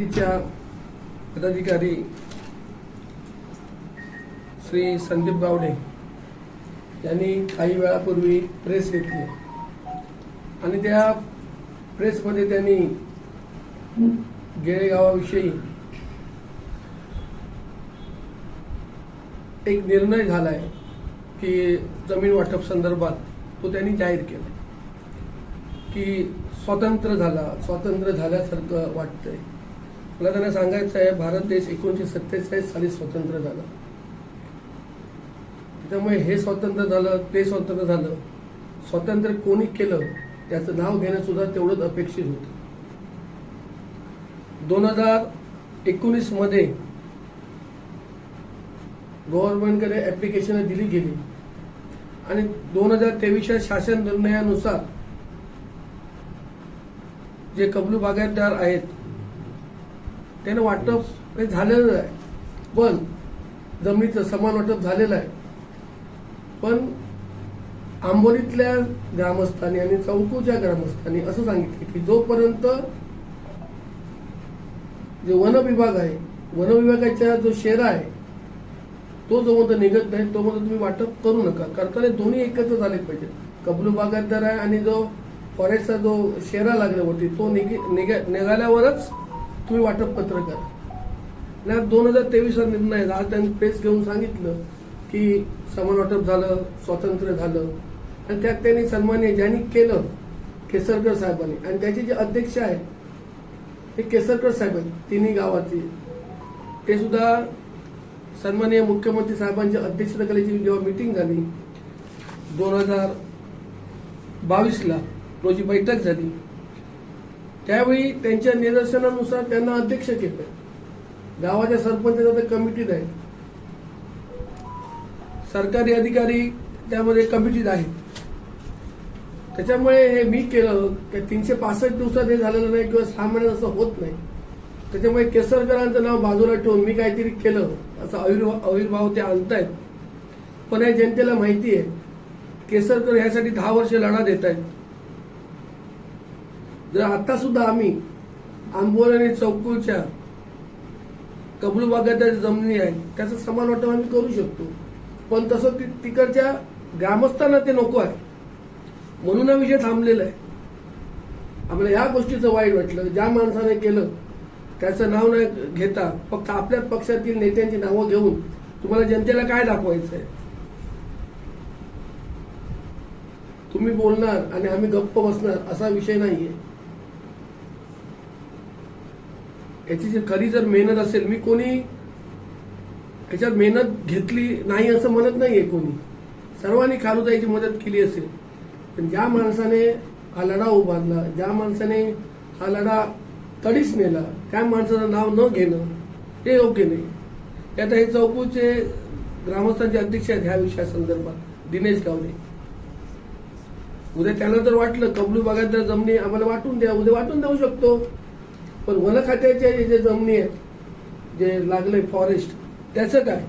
पार्टीच्या पदाधिकारी श्री संदीप गावडे यांनी काही वेळापूर्वी प्रेस घेतली. आणि त्या प्रेसमध्ये त्यांनी गेळेगावाविषयी एक निर्णय झालाय की जमीन वाटप संदर्भात तो त्यांनी जाहीर केला की स्वतंत्र झाला स्वातंत्र्य झाल्यासारखं वाटतंय. मला त्यांना सांगायचं आहे भारत देश एकोणीसशे सत्तेचाळीस साली स्वतंत्र झाला. त्यामुळे हे स्वतंत्र झालं ते स्वतंत्र झालं. स्वातंत्र्य कोणी केलं त्याचं नाव घेणं सुद्धा तेवढंच अपेक्षित होतं. दोन हजार एकोणीसमध्ये गव्हर्नमेंटकडे ऍप्लिकेशन दिली गेली. आणि दोन हजार तेवीसच्या शासन निर्णयानुसार जे कबलू बागायतदार आहेत त्यानं वाटप हे झालेलं आहे. पण जमिनीचं समान वाटप झालेलं आहे. पण आंबोलीतल्या ग्रामस्थांनी आणि चौकूच्या ग्रामस्थांनी असं सांगितलं की जोपर्यंत जे वन विभाग आहे वन विभागाच्या जो शेरा आहे तो जोपर्यंत निघत नाही तोपर्यंत तुम्ही वाटप करू नका. करताना दोन्ही एकत्र झाले पाहिजे. कबलू बागायतदार आहे आणि जो फॉरेस्टचा जो शेरा लागल्यावरती तो निघे निघा- निघाल्यावरच तुम्ही वाटप पत्र करा. दोन हजार तेवीसचा निर्णय आज त्यांनी प्रेस घेऊन सांगितलं की समान वाटप झालं स्वातंत्र्य झालं. आणि त्यात त्यांनी सन्मान्य ज्यांनी केलं केसरकर साहेबांनी. आणि त्याचे जे अध्यक्ष आहेत ते केसरकर साहेब आहेत तिन्ही गावाचे ते सुद्धा सन्माननीय मुख्यमंत्री साहेबांच्या अध्यक्षतेखाली जेव्हा मिटिंग झाली दोन हजार बावीसला रोजी बैठक झाली. त्यावेळी त्यांच्या निदर्शनानुसार त्यांना अध्यक्ष केलं. गावाच्या सरपंचाच्या कमिटीत आहेत सरकारी अधिकारी त्यामध्ये कमिटीत आहेत. त्याच्यामुळे हे मी केलं की तीनशे पासष्ट दिवसात हे झालेलं नाही किंवा सहा महिन्यात असं होत नाही. त्याच्यामुळे केसरकरांचं नाव बाजूला ठेवून मी काहीतरी केलं असं आविर्भाव आविर्भाव ते आणतायत. पण या जनतेला माहिती आहे केसरकर ह्यासाठी दहा वर्ष लढा देत आहेत जर आता सुद्धा आम्ही आंबोल आणि चौकूच्या कबलू भागात जमिनी आहेत त्याचं समान वाटप आम्ही करू शकतो. पण तसं ती तिकडच्या ग्रामस्थांना ते नको आहे. म्हणून हा विषय थांबलेला आहे. आम्हाला या गोष्टीचं वाईट वाटलं. ज्या माणसाने केलं त्याचं नाव न घेता फक्त आपल्याच पक्षातील नेत्यांची नावं घेऊन तुम्हाला जनतेला काय दाखवायचं आहे? तुम्ही बोलणार आणि आम्ही गप्प बसणार असा विषय नाहीये. याची जी खरी जर मेहनत असेल मी कोणी याच्यात मेहनत घेतली नाही असं म्हणत नाहीये कोणी. सर्वांनी खालूताईची मदत केली असेल. पण ज्या माणसाने हा लढा उभारला ज्या माणसाने हा लढा तडीच नेला त्या माणसाचं नाव न घेणं हे योग्य नाही. आता हे चौकूचे ग्रामस्थांचे अध्यक्ष आहेत ह्या विषयासंदर्भात दिनेश गावडे उद्या त्यांना जर वाटलं कबलू भागात जर जमिनी आम्हाला वाटून द्या उद्या वाटून देऊ शकतो. पण वन खात्याच्या जे जमिनी आहेत जे लागले फॉरेस्ट त्याचं काय?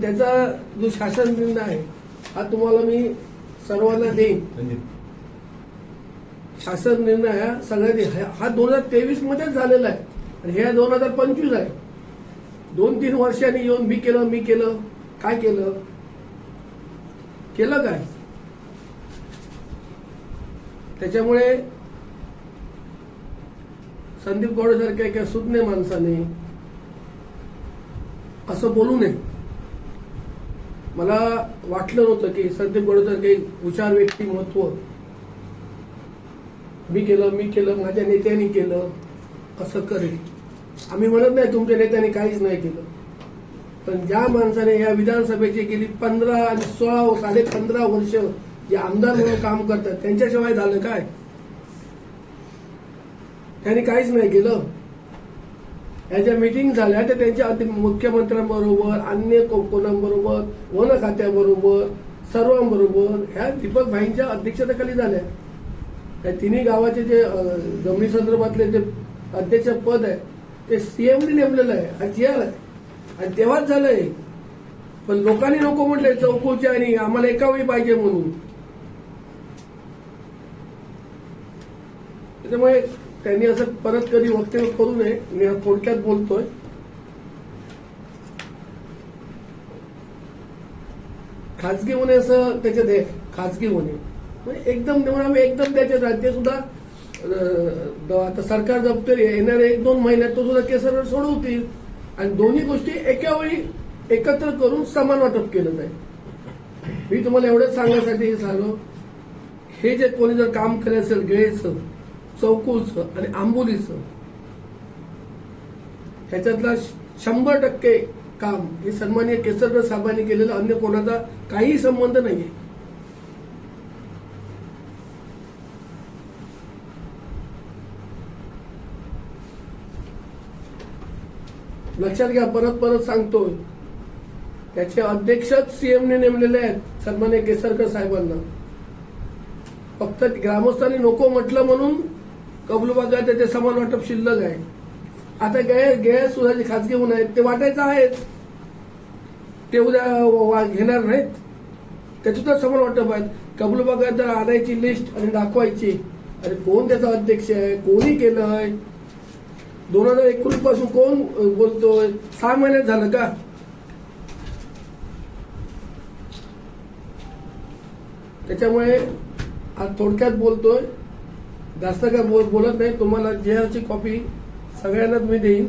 त्याचा जो शासन निर्णय आहे हा तुम्हाला मी सर्वांना देईन. शासन निर्णय हा सगळ्यात हा- हा दोन हजार तेवीस मध्येच झालेला आहे. आणि हे दोन हजार पंचवीस आहे. दोन तीन वर्षांनी येऊन मी केलं मी केलं. काय केलं? केलं काय? त्याच्यामुळे संदीप गौडेसारख्या एका सुज्ञ माणसाने असं बोलू नये. मला वाटलं नव्हतं की संदीप गौडेसारखे हुशार व्यक्तिमत्व मी केलं मी केलं माझ्या नेत्यांनी केलं असं करेल. आम्ही म्हणत नाही तुमच्या नेत्यांनी काहीच नाही केलं. पण ज्या माणसाने या विधानसभेची गेली पंधरा आणि सोळा साडे पंधरा वर्ष जे आमदार म्हणून काम करतात त्यांच्याशिवाय झालं काय? त्यांनी काहीच नाही केलं. याच्या मिटिंग झाल्या तर त्यांच्या मुख्यमंत्र्यांबरोबर अन्य को- कोणाबरोबर वन खात्याबरोबर सर्वांबरोबर ह्या दीपक भाईंच्या अध्यक्षतेखाली झाल्या. त्या तिन्ही गावाचे जे जमिनी संदर्भातले जे अध्यक्ष पद आहे ते सीएमने नेमलेलं आहे हा जी आहे. आणि तेव्हाच झालंय. पण लोकांनी नको म्हटलंय चौकोची आणि आम्हाला एका वेळी पाहिजे म्हणून. त्याच्यामुळे त्यांनी असं परत कधी वक्तव्य करू नये. मी थोडक्यात बोलतोय. खाजगी होणे असं त्याच्यात आहे खाजगी होणे. म्हणजे एकदम म्हणून एकदम त्याच्यात राज्य सुद्धा आता सरकार दप्तर येणाऱ्या एक दोन महिन्यात तो सुद्धा केसर सोडवतील. आणि दोन्ही गोष्टी एका वेळी एकत्र करून समान वाटप केलं जाईल. मी तुम्हाला एवढंच सांगण्यासाठी हे सांगलो हे जे कोणी जर काम करे असेल गेळेचं चौकूचं आणि आंबोलीचं. ह्याच्यातला शंभर टक्के काम हे सन्मान्य केसरकर साहेबांनी केलेलं अन्य कोणाचा काही संबंध नाहीये. लक्षात घ्या परत परत सांगतोय. त्याचे अध्यक्षच सीएमने नेमलेले आहेत सन्मान्य केसरकर साहेबांना. फक्त ग्रामस्थांनी नको म्हटलं म्हणून कबलू बागा त्याचे समान वाटप शिल्लक आहे. आता गॅस गॅस सुद्धा जे खाजगी होऊन आहेत ते वाटायचं आहेच ते उद्या वा- घेणार नाहीत. त्याचं सुद्धा समान वाटप आहेत. कबलू तर आणायची लिस्ट आणि दाखवायची. अरे कोण त्याचा अध्यक्ष आहे? कोणी केलंय? दोन हजार एकोणीसपासून कोण बोलतोय? सहा महिन्यात झालं का? त्याच्यामुळे आज थोडक्यात बोलतोय. जास्त काय बोल- बोलत नाही तुम्हाला जेची कॉपी सगळ्यांनाच मी देईन.